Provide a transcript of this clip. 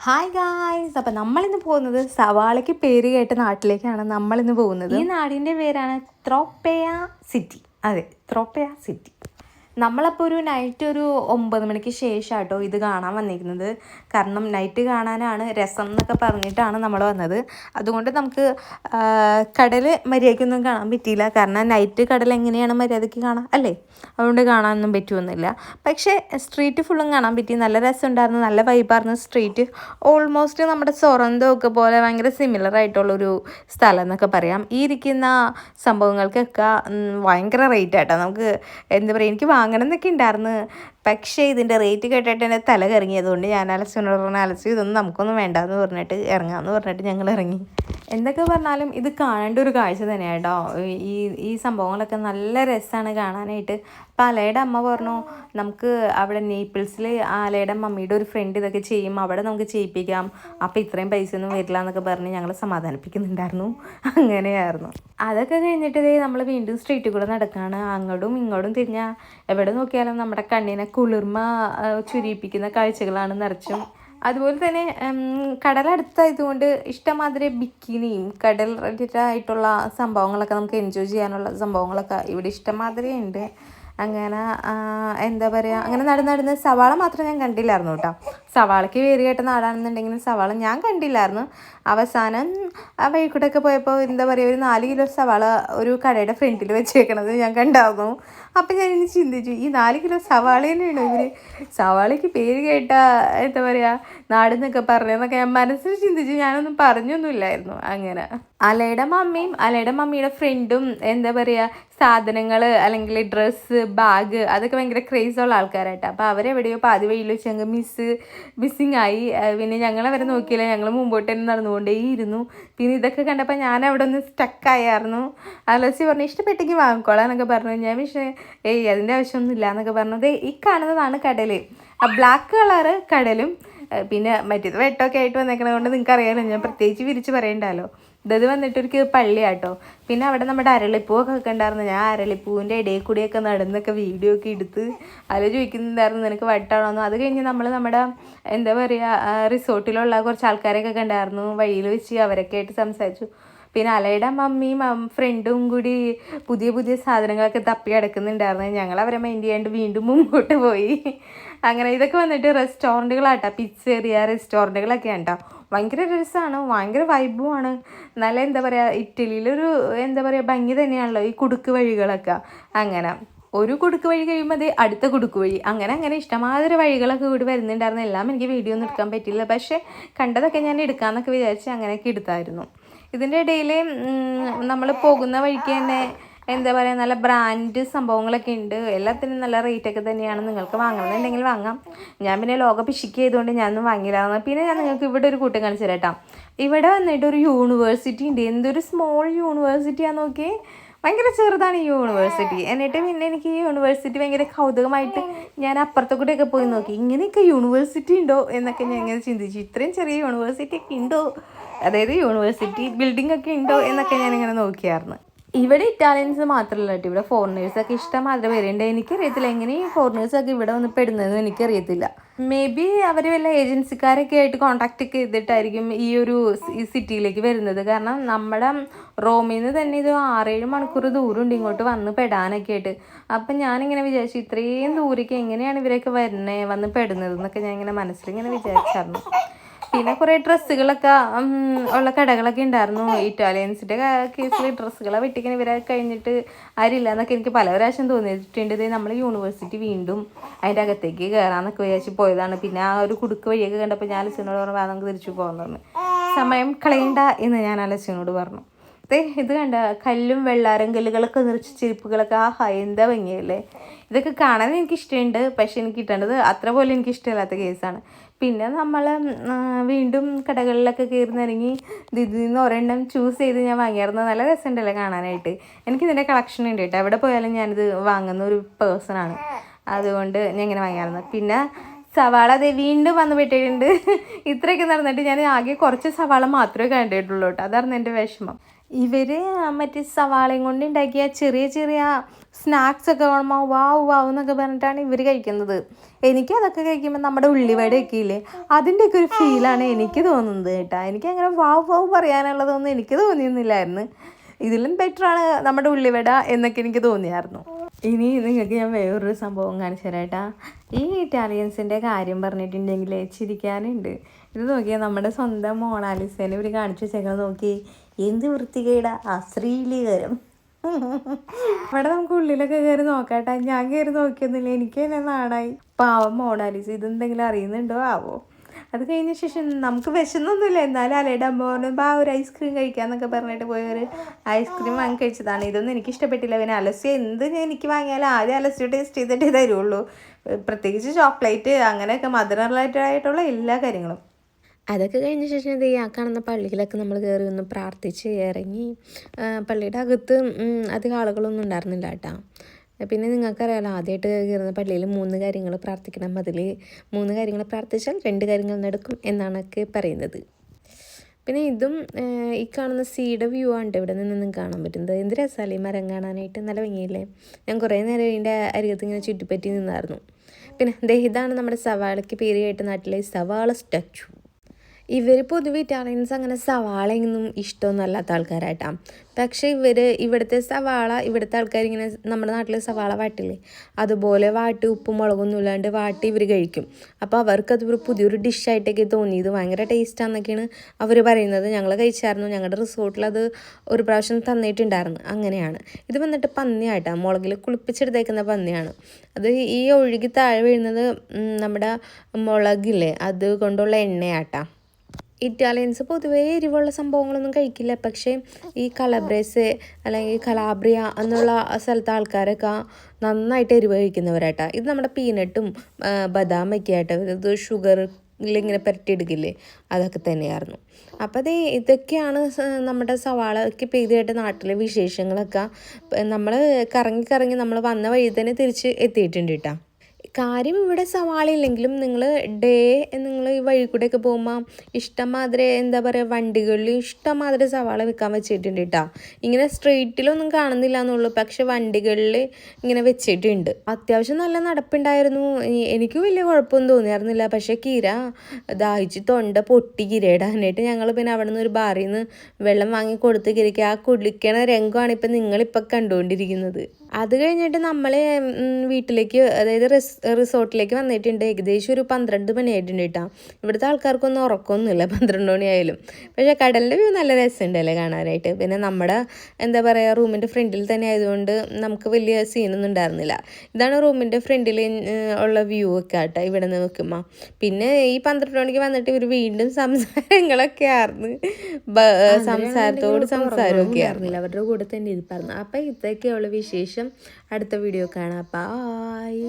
Hi guys അപ്പം നമ്മളിന്ന് പോകുന്നത് സവാളയ്ക്ക് പേര് കേട്ട നാട്ടിലേക്കാണ് നമ്മളിന്ന് പോകുന്നത്. ഈ നാടിന്റെ പേരാണ് ത്രോപ്പയ സിറ്റി. അതെ ത്രോപ്പയ സിറ്റി. നമ്മളപ്പോൾ ഒരു നൈറ്റ് ഒരു ഒമ്പത് മണിക്ക് ശേഷം കേട്ടോ ഇത് കാണാൻ വന്നിരിക്കുന്നത്. കാരണം നൈറ്റ് കാണാനാണ് രസം എന്നൊക്കെ പറഞ്ഞിട്ടാണ് നമ്മൾ വന്നത്. അതുകൊണ്ട് നമുക്ക് കടൽ മര്യാദയ്ക്കൊന്നും കാണാൻ പറ്റിയില്ല. കാരണം നൈറ്റ് കടൽ എങ്ങനെയാണ് മര്യാദയ്ക്ക് കാണാം അല്ലേ? അതുകൊണ്ട് കാണാനൊന്നും പറ്റുമെന്നില്ല പക്ഷേ സ്ട്രീറ്റ് ഫുള്ളും കാണാൻ പറ്റി. നല്ല രസമുണ്ടായിരുന്നു നല്ല വൈബായിരുന്നു സ്ട്രീറ്റ് ഓൾമോസ്റ്റ് നമ്മുടെ സൊറന്തമൊക്കെ പോലെ ഭയങ്കര സിമിലർ ആയിട്ടുള്ളൊരു സ്ഥലം എന്നൊക്കെ പറയാം. ഈ ഇരിക്കുന്ന സംഭവങ്ങൾക്കൊക്കെ ഭയങ്കര റേറ്റ് ആട്ടോ. നമുക്ക് എന്താ പറയുക എനിക്ക് വാങ്ങണം എന്നൊക്കെ ഉണ്ടായിരുന്നു? പക്ഷേ ഇതിന്റെ റേറ്റ് കേട്ടിട്ട് എന്റെ തല കറങ്ങിയതുകൊണ്ട് ഞാൻ അലസിനോട് പറഞ്ഞു അലസി ഇതൊന്നും നമുക്കൊന്നും വേണ്ടാന്ന് പറഞ്ഞിട്ട് ഇറങ്ങാമെന്ന് പറഞ്ഞിട്ട് ഞങ്ങൾ ഇറങ്ങി. എന്തൊക്കെ പറഞ്ഞാലും ഇത് കാണേണ്ട ഒരു കാഴ്ച തന്നെയാണ് കേട്ടോ ഈ ഈ സംഭവങ്ങളൊക്കെ നല്ല രസമാണ് കാണാനായിട്ട്. അപ്പം അലയുടെ അമ്മ പറഞ്ഞു നമുക്ക് അവിടെ നേപ്പിൾസിൽ അലയുടെ മമ്മിയുടെ ഒരു ഫ്രണ്ട് ഇതൊക്കെ ചെയ്യും. അവിടെ നമുക്ക് ചെയ്യിപ്പിക്കാം. അപ്പം ഇത്രയും പൈസ ഒന്നും വരില്ല എന്നൊക്കെ പറഞ്ഞ് ഞങ്ങൾ സമാധാനിപ്പിക്കുന്നുണ്ടായിരുന്നു. അങ്ങനെയായിരുന്നു. അതൊക്കെ കഴിഞ്ഞിട്ട് നമ്മൾ വീണ്ടും സ്ട്രീറ്റിൽ കൂടെ നടക്കുകയാണ് അങ്ങോട്ടും ഇങ്ങോട്ടും തിരിഞ്ഞാൽ എവിടെ നോക്കിയാലും നമ്മുടെ കണ്ണിനെ കുളിർമ ചുരിപ്പിക്കുന്ന കാഴ്ചകളാണ് നിറച്ചും. അതുപോലെ തന്നെ കടലടുത്തായതുകൊണ്ട് ഇഷ്ടമാതിരി ബിക്കിനിയും കടൽ റിലേറ്റഡ് ആയിട്ടുള്ള സംഭവങ്ങളൊക്കെ നമുക്ക് എൻജോയ് ചെയ്യാനുള്ള സംഭവങ്ങളൊക്കെ ഇവിടെ ഇഷ്ടമാതിരി ഉണ്ട്. അങ്ങനെ എന്താ പറയുക അങ്ങനെ നടന്ന് നടന്ന് സവാള മാത്രം ഞാൻ കണ്ടില്ലായിരുന്നു കേട്ടോ. സവാളയ്ക്ക് പേര് കേട്ട നാടാണെന്നുണ്ടെങ്കിലും സവാള ഞാൻ കണ്ടില്ലായിരുന്നു. അവസാനം ആ വഴിക്കൂടെയൊക്കെ പോയപ്പോൾ എന്താ പറയുക ഒരു നാല് കിലോ സവാള ഒരു കടയുടെ ഫ്രണ്ടിൽ വെച്ചേക്കണത് ഞാൻ കണ്ടായിരുന്നു. അപ്പം ഞാൻ ഇനി ചിന്തിച്ചു ഈ നാല് കിലോ സവാള തന്നെയാണോ ഇവർ സവാളയ്ക്ക് പേര് കേട്ട എന്താ പറയുക നാടെന്നൊക്കെ പറഞ്ഞതെന്നൊക്കെ ഞാൻ മനസ്സിൽ ചിന്തിച്ചു ഞാനൊന്നും പറഞ്ഞൊന്നുമില്ലായിരുന്നു അങ്ങനെ. അലയുടെ മമ്മിയും അലയുടെ മമ്മിയുടെ ഫ്രണ്ടും എന്താ പറയുക സാധനങ്ങൾ അല്ലെങ്കിൽ ഡ്രസ്സ് ബാഗ് അതൊക്കെ ഭയങ്കര ക്രേസുള്ള ആൾക്കാരായിട്ട്. അപ്പോൾ അവരെവിടെയോ പാതി വഴിയിൽ വെച്ച് ഞങ്ങൾ മിസ് മിസ്സിങ് ആയി പിന്നെ ഞങ്ങൾ അവരെ നോക്കിയില്ല ഞങ്ങൾ മുമ്പോട്ട് തന്നെ നടന്നുകൊണ്ടേയിരുന്നു പിന്നെ ഇതൊക്കെ കണ്ടപ്പോൾ ഞാൻ അവിടെ ഒന്ന് സ്റ്റക്കായിരുന്നു അലസി പറഞ്ഞു ഇഷ്ടപ്പെട്ടെങ്കിൽ വാങ്ങിക്കോളാം എന്നൊക്കെ പറഞ്ഞു. ഞാൻ പക്ഷേ ഏയ് അതിന്റെ ആവശ്യമൊന്നുമില്ല എന്നൊക്കെ പറഞ്ഞത് ഈ കാണുന്നതാണ് കടൽ ആ ബ്ലാക്ക് കളറ് കടലും പിന്നെ മറ്റേത് വെട്ടമൊക്കെ ആയിട്ട് വന്നേക്കണത് കൊണ്ട് നിങ്ങൾക്ക് അറിയാമല്ലോ ഞാൻ പ്രത്യേകിച്ച് വിരിച്ച് പറയണ്ടല്ലോ ഇത് വന്നിട്ടൊരു പള്ളിയാട്ടോ. പിന്നെ അവിടെ നമ്മുടെ അരളിപ്പൂവൊക്കെ ഒക്കെ ഉണ്ടായിരുന്നു ഞാൻ അരളിപ്പൂവിന്റെ ഇടയിൽ കൂടിയൊക്കെ നടന്നൊക്കെ വീഡിയോ ഒക്കെ എടുത്ത് അതിൽ ചോദിക്കുന്നുണ്ടായിരുന്നു നിനക്ക് വട്ടാണോന്ന്? അത് കഴിഞ്ഞ് നമ്മൾ നമ്മുടെ എന്താ പറയുക റിസോർട്ടിലുള്ള കുറച്ച് ആൾക്കാരൊക്കെ കണ്ടായിരുന്നു. വഴിയിൽ വെച്ച് അവരൊക്കെ ആയിട്ട് സംസാരിച്ചു. പിന്നെ അലയുടെ മമ്മിയും ഫ്രണ്ടും കൂടി പുതിയ പുതിയ സാധനങ്ങളൊക്കെ തപ്പി അടക്കുന്നുണ്ടായിരുന്നു ഞങ്ങൾ അവരെ മൈൻഡ് ചെയ്യാണ്ട് വീണ്ടും മുമ്പോട്ട് പോയി. അങ്ങനെ ഇതൊക്കെ വന്നിട്ട് റെസ്റ്റോറന്റുകളാട്ടോ പിച്ചേറിയ റെസ്റ്റോറന്റുകളൊക്കെയാണ് കേട്ടോ ഭയങ്കര രസമാണ് ഭയങ്കര വൈബുമാണ് നല്ല എന്താ പറയുക ഇറ്റലിയിലൊരു എന്താ പറയുക ഭംഗി തന്നെയാണല്ലോ ഈ കുടുക്ക് വഴികളൊക്കെ. അങ്ങനെ. ഒരു കുടുക്ക് വഴി കഴിയുമ്പോൾ അത് അടുത്ത കുടുക്ക് വഴി. അങ്ങനെ അങ്ങനെ ഇഷ്ടമാതിരി വഴികളൊക്കെ ഇവിടെ വരുന്നുണ്ടായിരുന്നു. എല്ലാം എനിക്ക് വീഡിയോ ഒന്നും എടുക്കാൻ പറ്റില്ല പക്ഷേ കണ്ടതൊക്കെ ഞാൻ എടുക്കാമെന്നൊക്കെ വിചാരിച്ച് അങ്ങനെയൊക്കെ എടുത്തായിരുന്നു. ഇതിന്റെ ഇടയിൽ നമ്മൾ പോകുന്ന വഴിക്ക് തന്നെ എന്താ പറയുക നല്ല ബ്രാൻഡ് സംഭവങ്ങളൊക്കെ ഉണ്ട്. എല്ലാത്തിനും നല്ല റേറ്റ് ഒക്കെ തന്നെയാണ്. നിങ്ങൾക്ക് വാങ്ങണമെന്നുണ്ടെങ്കിൽ വാങ്ങാം. ഞാൻ പിന്നെ ലോക പിശിക്ക് ചെയ്തുകൊണ്ട് ഞാനൊന്നും വാങ്ങിയില്ലായിരുന്നു പിന്നെ ഞാൻ നിങ്ങൾക്ക് ഇവിടെ ഒരു കൂട്ടം കാണിച്ചു തരാം ഇവിടെ വന്നിട്ട് ഒരു യൂണിവേഴ്സിറ്റി ഉണ്ട്. എന്തൊരു സ്മോൾ യൂണിവേഴ്സിറ്റിയാന്ന് നോക്കി ഭയങ്കര ചെറുതാണ് ഈ യൂണിവേഴ്സിറ്റി എന്നിട്ട് പിന്നെ എനിക്ക് ഈ യൂണിവേഴ്സിറ്റി ഭയങ്കര കൗതുകമായിട്ട് ഞാൻ അപ്പുറത്തെ കൂടെയൊക്കെ പോയി നോക്കി. ഇങ്ങനെയൊക്കെ യൂണിവേഴ്സിറ്റി ഉണ്ടോ എന്നൊക്കെ ഞാൻ ഇങ്ങനെ ചിന്തിച്ചു. ഇത്രയും ചെറിയ യൂണിവേഴ്സിറ്റി ഒക്കെ ഉണ്ടോ? അതായത് യൂണിവേഴ്സിറ്റി ബിൽഡിംഗ് ഒക്കെ ഉണ്ടോ എന്നൊക്കെ ഞാൻ ഇങ്ങനെ നോക്കിയായിരുന്നു. ഇവിടെ ഇറ്റാലിയൻസ് മാത്രമല്ല കേട്ടോ. ഇവിടെ ഫോറിനേഴ്സൊക്കെ ഇഷ്ടം മാത്രമേ പേരുണ്ട് എനിക്കറിയത്തില്ല എങ്ങനെ ഈ ഫോറിനേഴ്സൊക്കെ ഇവിടെ വന്ന് പെടുന്നതെന്ന് എനിക്കറിയത്തില്ല. മേ ബി അവർ വല്ല ഏജൻസിക്കാരൊക്കെ ആയിട്ട് കോണ്ടാക്ട് ഒക്കെ ചെയ്തിട്ടായിരിക്കും ഈ ഒരു സിറ്റിയിലേക്ക് വരുന്നത്. കാരണം നമ്മുടെ റോമിൽ നിന്ന് തന്നെ ഇത് ആറേഴ് മണിക്കൂർ ദൂരമുണ്ട് ഇങ്ങോട്ട് വന്ന് പെടാനൊക്കെ ആയിട്ട്. അപ്പം ഞാനിങ്ങനെ വിചാരിച്ചു ഇത്രയും ദൂരേക്ക് എങ്ങനെയാണ് ഇവരൊക്കെ വരണേ വന്ന് പെടുന്നത് എന്നൊക്കെ ഞാൻ ഇങ്ങനെ മനസ്സിലിങ്ങനെ വിചാരിച്ചായിരുന്നു. പിന്നെ കുറേ ഡ്രസ്സുകളൊക്കെ ഉള്ള കടകളൊക്കെ ഉണ്ടായിരുന്നു. ഇറ്റാലിയൻസിന്റെ കേസിൽ ഡ്രസ്സുകളെ വെട്ടിക്കാൻ ഇവരെ കഴിഞ്ഞിട്ട് ആരില്ല എന്നൊക്കെ എനിക്ക് പല പ്രാവശ്യം തോന്നിയിട്ടുണ്ട്. നമ്മൾ യൂണിവേഴ്സിറ്റി വീണ്ടും അതിന്റെ അകത്തേക്ക് കയറാന്നൊക്കെ വിചാരിച്ച് പോയതാണ്. പിന്നെ ആ ഒരു കുടുക്ക് വഴിയൊക്കെ കണ്ടപ്പോൾ ഞാൻ അലസിനോട് പറഞ്ഞു "വാ, നമുക്ക് തിരിച്ചു പറഞ്ഞു. സമയം കളയണ്ട എന്ന് ഞാൻ അലസിനോട് പറഞ്ഞു. ദേ ഇത് കണ്ട കല്ലും വെള്ളാരം കല്ലുകളൊക്കെ നിറച്ച് ചെരുപ്പുകളൊക്കെ ആ എന്താ ഭംഗിയല്ലേ? ഇതൊക്കെ കാണാൻ എനിക്ക് ഇഷ്ടമുണ്ട് പക്ഷെ എനിക്ക് കിട്ടേണ്ടത് അത്ര പോലും എനിക്ക് ഇഷ്ടമില്ലാത്ത കേസാണ് പിന്നെ നമ്മൾ വീണ്ടും കടകളിലൊക്കെ കയറുന്നിറങ്ങി നിറങ്ങി ഇതിൽ നിന്ന് ഒരെണ്ണം ചൂസ് ചെയ്ത് ഞാൻ വാങ്ങിയായിരുന്നു. നല്ല രസമുണ്ടല്ലേ കാണാനായിട്ട്. എനിക്കിതിന്റെ കളക്ഷൻ ഉണ്ട് കേട്ടോ. എവിടെ പോയാലും ഞാനിത് വാങ്ങുന്ന ഒരു പേഴ്സണാണ് അതുകൊണ്ട് ഞാൻ ഇങ്ങനെ വാങ്ങിയായിരുന്നു. പിന്നെ സവാള അതെ വീണ്ടും വന്ന് പെട്ടിട്ടുണ്ട്. ഇത്രയൊക്കെ നടന്നിട്ട് ഞാൻ ആകെ കുറച്ച് സവാള മാത്രമേ കണ്ടിട്ടുള്ളൂ കേട്ടോ. അതായിരുന്നു എന്റെ വിഷമം. ഇവർ മറ്റേ സവാളയും കൊണ്ട് ഉണ്ടാക്കിയ ചെറിയ ചെറിയ സ്നാക്സ് ഒക്കെ കാണുമ്പോൾ വാവ് വാവ് എന്നൊക്കെ പറഞ്ഞിട്ടാണ് ഇവർ കഴിക്കുന്നത്. എനിക്ക് അതൊക്കെ കഴിക്കുമ്പോൾ നമ്മുടെ ഉള്ളിവടയൊക്കെ ഇല്ലേ അതിന്റെയൊക്കെ ഒരു ഫീലാണ് എനിക്ക് തോന്നുന്നത് കേട്ടോ. എനിക്ക് അങ്ങനെ വാവ് വാവ് പറയാനുള്ളതൊന്നും എനിക്ക് തോന്നിയൊന്നുമില്ലായിരുന്നു. ഇതിലും ബെറ്ററാണ് നമ്മുടെ ഉള്ളിവട എന്നൊക്കെ എനിക്ക് തോന്നിയായിരുന്നു. ഇനി നിങ്ങൾക്ക് ഞാൻ വേറൊരു സംഭവം കാണിച്ചു തരാം ഈ ഇറ്റാലിയൻസിന്റെ കാര്യം പറഞ്ഞിട്ടുണ്ടെങ്കിൽ ചിരിക്കാനുണ്ട്. ഇത് നോക്കിയാൽ നമ്മുടെ സ്വന്തം മോണാലിസേനെ ഇവർ കാണിച്ചു വെച്ചേക്കാൻ നോക്കി. എന്ത് വൃത്തികേടാ? അശ്രീലീകരം ഇവിടെ നമുക്ക് ഉള്ളിലൊക്കെ കയറി നോക്കാട്ടെ. ഞാൻ കയറി നോക്കിയൊന്നുമില്ല. എനിക്ക് തന്നെ നാടായി പാവം മോണാലിസ് ഇതെന്തെങ്കിലും അറിയുന്നുണ്ടോ? ആവോ. അത് കഴിഞ്ഞ ശേഷം നമുക്ക് വിശന്നൊന്നുമില്ല. എന്നാലും അലയുടെ അമ്മ പറഞ്ഞു ആ ഒരു ഐസ്ക്രീം കഴിക്കാന്നൊക്കെ പറഞ്ഞിട്ട് പോയ ഒരു ഐസ്ക്രീം വാങ്ങി കഴിച്ചതാണ്. ഇതൊന്നും എനിക്ക് ഇഷ്ടപ്പെട്ടില്ല. പിന്നെ അലസ്യ എന്ത് എനിക്ക് വാങ്ങിയാലും ആദ്യം അലസ്യ ടേസ്റ്റ് ചെയ്തിട്ടേ തരുള്ളൂ. പ്രത്യേകിച്ച് ചോക്ലേറ്റ് അങ്ങനെയൊക്കെ മധുര റിലേറ്റഡ് ആയിട്ടുള്ള എല്ലാ കാര്യങ്ങളും. അതൊക്കെ കഴിഞ്ഞ ശേഷം ഇത് ആ കാണുന്ന പള്ളിയിലൊക്കെ നമ്മൾ കയറി ഒന്ന് പ്രാർത്ഥിച്ച് ഇറങ്ങി പള്ളിയുടെ അകത്ത് അധികം ആളുകളൊന്നും ഉണ്ടായിരുന്നില്ല കേട്ടോ. പിന്നെ നിങ്ങൾക്കറിയാലോ ആദ്യമായിട്ട് കയറുന്ന പള്ളിയിൽ മൂന്ന് കാര്യങ്ങൾ പ്രാർത്ഥിക്കണം. അതിൽ മൂന്ന് കാര്യങ്ങൾ പ്രാർത്ഥിച്ചാൽ രണ്ട് കാര്യങ്ങൾ നടക്കും എന്നാണൊക്കെ പറയുന്നത്. പിന്നെ ഇതും ഈ കാണുന്ന സീയുടെ വ്യൂ ആണ് ഇവിടെ നിന്ന് കാണാൻ പറ്റുന്നത്. എന്ത് രസമല്ല ഈ മരം കാണാനായിട്ട്? നല്ല ഭംഗിയില്ലേ? ഞാൻ കുറേ നേരം ഇതിന്റെ അരികത്ത് ഇങ്ങനെ ചുറ്റിപ്പറ്റി നിന്നായിരുന്നു. പിന്നെ ദഹിതാണ് നമ്മുടെ സവാളയ്ക്ക് പേര് കേട്ട നാട്ടിലെ സവാള സ്റ്റാച്ചു. ഇവർ പൊതുവെ ഇറ്റാലിയൻസ് അങ്ങനെ സവാളയൊന്നും ഇഷ്ടമൊന്നും അല്ലാത്ത ആൾക്കാരായിട്ടാണ് പക്ഷേ ഇവർ ഇവിടുത്തെ സവാള ഇവിടുത്തെ ആൾക്കാർ ഇങ്ങനെ നമ്മുടെ നാട്ടിൽ സവാള വാട്ടില്ലേ? അതുപോലെ വാട്ടി ഉപ്പും മുളകൊന്നും ഇല്ലാണ്ട് വാട്ടി ഇവർ കഴിക്കും. അപ്പോൾ അവർക്കത് ഒരു പുതിയൊരു ഡിഷായിട്ടൊക്കെ തോന്നിയത് ഭയങ്കര ടേസ്റ്റാന്നൊക്കെയാണ് അവർ പറയുന്നത്. ഞങ്ങൾ കഴിച്ചായിരുന്നു. ഞങ്ങളുടെ റിസോർട്ടിൽ അത് ഒരു പ്രാവശ്യം തന്നിട്ടുണ്ടായിരുന്നു. അങ്ങനെയാണ്. ഇത് വന്നിട്ട് പന്നിയായിട്ടാണ് മുളകിൽ കുളിപ്പിച്ചെടുത്തേക്കുന്ന പന്നിയാണ്. അത് ഈ ഒഴുകി താഴെ വീഴുന്നത് നമ്മുടെ മുളകില്ലേ? അത് കൊണ്ടുള്ള എണ്ണയാട്ടാ. ഇറ്റാലിയൻസ് പൊതുവേ എരിവുള്ള സംഭവങ്ങളൊന്നും കഴിക്കില്ല. പക്ഷേ ഈ കലബ്രേസ് അല്ലെങ്കിൽ കലാബ്രിയ എന്നുള്ള സ്ഥലത്തെ ആൾക്കാരൊക്കെ നന്നായിട്ട് എരിവ് കഴിക്കുന്നവരാട്ടാ. ഇത് നമ്മുടെ പീനട്ടും ബദാം ബദാമൊക്കെ ആയിട്ട് ഇത് ഷുഗർ ഇങ്ങനെ പുരട്ടിയെടുക്കില്ലേ? അതൊക്കെ തന്നെയായിരുന്നു. അപ്പോൾ അതേ ഇതൊക്കെയാണ് നമ്മുടെ സവാളയ്ക്ക് പെയ്തായിട്ട് നാട്ടിലെ വിശേഷങ്ങളൊക്കെ. നമ്മൾ കറങ്ങി കറങ്ങി നമ്മൾ വന്ന വഴി തന്നെ തിരിച്ച് എത്തിയിട്ടുണ്ട് കേട്ടോ കാര്യം ഇവിടെ സവാള ഇല്ലെങ്കിലും നിങ്ങൾ ഡേ നിങ്ങൾ ഈ വഴി കൂടെയൊക്കെ പോകുമ്പോൾ ഇഷ്ടംമാതിരി എന്താ പറയുക വണ്ടികളിൽ ഇഷ്ടംമാതിരി സവാള വെക്കാൻ വെച്ചിട്ടുണ്ട് കേട്ടോ ഇങ്ങനെ സ്ട്രീറ്റിലൊന്നും കാണുന്നില്ല എന്നുള്ളൂ പക്ഷെ വണ്ടികളിൽ ഇങ്ങനെ വെച്ചിട്ടുണ്ട്. അത്യാവശ്യം നല്ല നടപ്പുണ്ടായിരുന്നു. എനിക്ക് വലിയ കുഴപ്പമൊന്നും തോന്നിയായിരുന്നില്ല. പക്ഷെ കീര ദാഹിച്ച് തൊണ്ട പൊട്ടി കിരയിടാനായിട്ട് ഞങ്ങൾ പിന്നെ അവിടെ നിന്ന് ഒരു ബാറിൽ നിന്ന് വെള്ളം വാങ്ങി കൊടുത്ത് കിരിക്കുക ആ കുളിക്കണ രംഗമാണ് ഇപ്പം നിങ്ങളിപ്പോൾ കണ്ടുകൊണ്ടിരിക്കുന്നത്. അത് കഴിഞ്ഞിട്ട് നമ്മൾ വീട്ടിലേക്ക് അതായത് റിസ് റിസോർട്ടിലേക്ക് വന്നിട്ടുണ്ട്. ഏകദേശം ഒരു പന്ത്രണ്ട് മണിയായിട്ടുണ്ട് കേട്ടോ. ഇവിടുത്തെ ആൾക്കാർക്കൊന്നും ഉറക്കമൊന്നുമില്ല പന്ത്രണ്ട് മണിയായാലും. പക്ഷേ കടലിന്റെ വ്യൂ നല്ല രസമുണ്ടല്ലേ കാണാനായിട്ട്. പിന്നെ നമ്മുടെ എന്താ പറയുക റൂമിന്റെ ഫ്രണ്ടിൽ തന്നെ ആയതുകൊണ്ട് നമുക്ക് വലിയ സീനൊന്നും ഉണ്ടായിരുന്നില്ല. ഇതാണ് റൂമിന്റെ ഫ്രണ്ടിൽ ഉള്ള വ്യൂ ഒക്കെ ആട്ടെ ഇവിടെ നിന്ന് നിൽക്കുമ്പോൾ. പിന്നെ ഈ പന്ത്രണ്ട് മണിക്ക് വന്നിട്ട് ഇവർ വീണ്ടും സംസാരങ്ങളൊക്കെ ആയിരുന്നു സംസാരത്തോട് സംസാരമൊക്കെ ആയിരുന്നില്ല അവരുടെ കൂടെ തന്നെ ഇരിപ്പായിരുന്നു. അപ്പം ഇതൊക്കെയുള്ള വിശേഷം അടുത്ത വീഡിയോ കാണാം. ബായ്